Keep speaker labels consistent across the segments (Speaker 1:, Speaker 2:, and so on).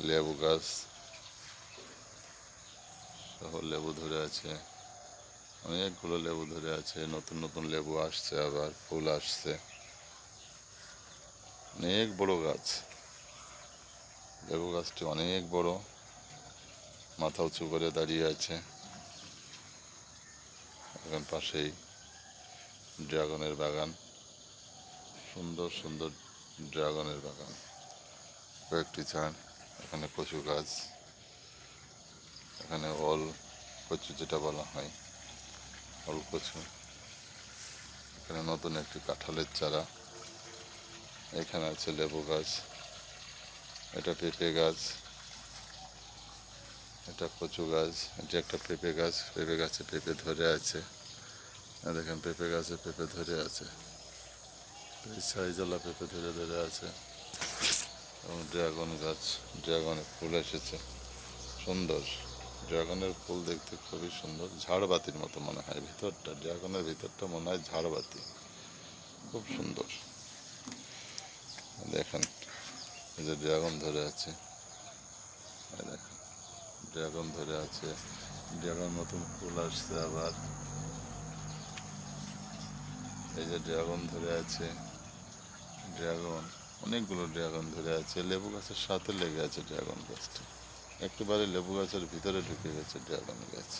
Speaker 1: লেবু গাছ সহ লেবু ধরে আছে। অনেকগুলো লেবু ধরে আছে, নতুন নতুন লেবু আসছে আবার, ফুল আসছে। অনেক বড় গাছ। লেবু গাছটি অনেক বড়, মাথা উঁচু করে দাঁড়িয়ে আছে। এখন পাশেই ড্রাগনের বাগান। সুন্দর সুন্দর ড্রাগনের বাগান। কয়েকটি চান। এখানে কচু গাছ, এখানে অল কচু যেটা বলা হয় অল কচু। এখানে নতুন একটি কাঁঠালের চারা, এখানে আছে লেবু গাছ, এটা পেঁপে গাছ, এটা কচু গাছ এটা একটা পেঁপে গাছ, পেঁপে গাছে পেঁপে ধরে আছে। দেখেন পেঁপে গাছে পেঁপে ধরে আছে, এই সাইজওয়ালা পেঁপে ধরে ধরে আছে। এবং ড্রাগন গাছ, ড্রাগনের ফুল এসেছে। সুন্দর। ড্রাগনের ফুল দেখতে খুবই সুন্দর। ঝাড়বাতির মতো মনে হয় ভিতরটা। ড্রাগনের ভিতরটা মনে হয় ঝাড়বাতি। খুব সুন্দর। দেখেন, এই যে ড্রাগন ধরে আছে। দেখেন, ড্রাগন ধরে আছে। ড্রাগন নতুন ফুল আসছে আবার। এই যে ড্রাগন ধরে আছে। ড্রাগন অনেকগুলো ড্রাগন ধরে আছে, লেবু গাছের সাথে লেগে আছে ড্রাগন গাছটা। একেবারে লেবু গাছের ভিতরে ঢুকে গেছে ড্রাগন গাছ।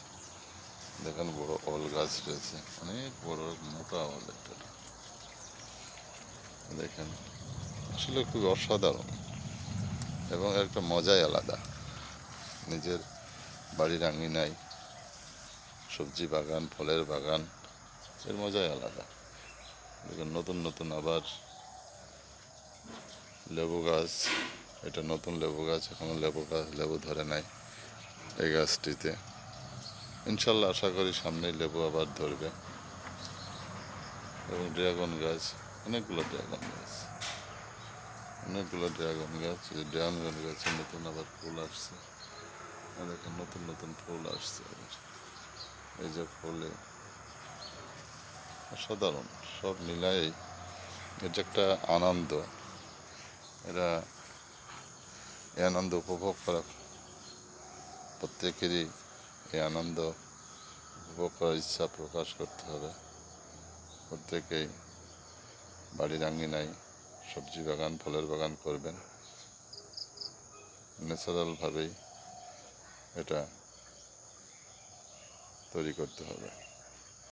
Speaker 1: দেখেন বড় অল গাছ রয়েছে, অনেক বড়, মোটা অল একটা দেখেন, আসলে খুব অসাধারণ এবং একটা মজাই আলাদা। নিজের বাড়ির আঙিনায় সবজি বাগান, ফলের বাগান, এর মজাই আলাদা। দেখুন, নতুন নতুন আবার লেবু গাছ, এটা নতুন লেবু গাছ, এখনও লেবু গাছ লেবু ধরে নাই এই গাছটিতে। ইনশাল্লাহ আশা করি সামনেই লেবু আবার ধরবে। এবং ড্রাগন গাছ, অনেকগুলো ড্রাগন গাছ, অনেকগুলো ড্রাগন গাছ ড্রাগন গাছে নতুন আবার ফুল আসছে। দেখেন নতুন নতুন ফুল আসছে আবার। এই যে ফুলে অসাধারণ, সব মিলাই এটা একটা আনন্দ। এরা এই আনন্দ উপভোগ করা প্রত্যেকেরই এই আনন্দ উপভোগ করার ইচ্ছা প্রকাশ করতে হবে। প্রত্যেকেই বাড়ির আঙ্গিনায় সবজি বাগান, ফলের বাগান করবেন। ন্যাচারালভাবেই এটা তৈরি করতে হবে।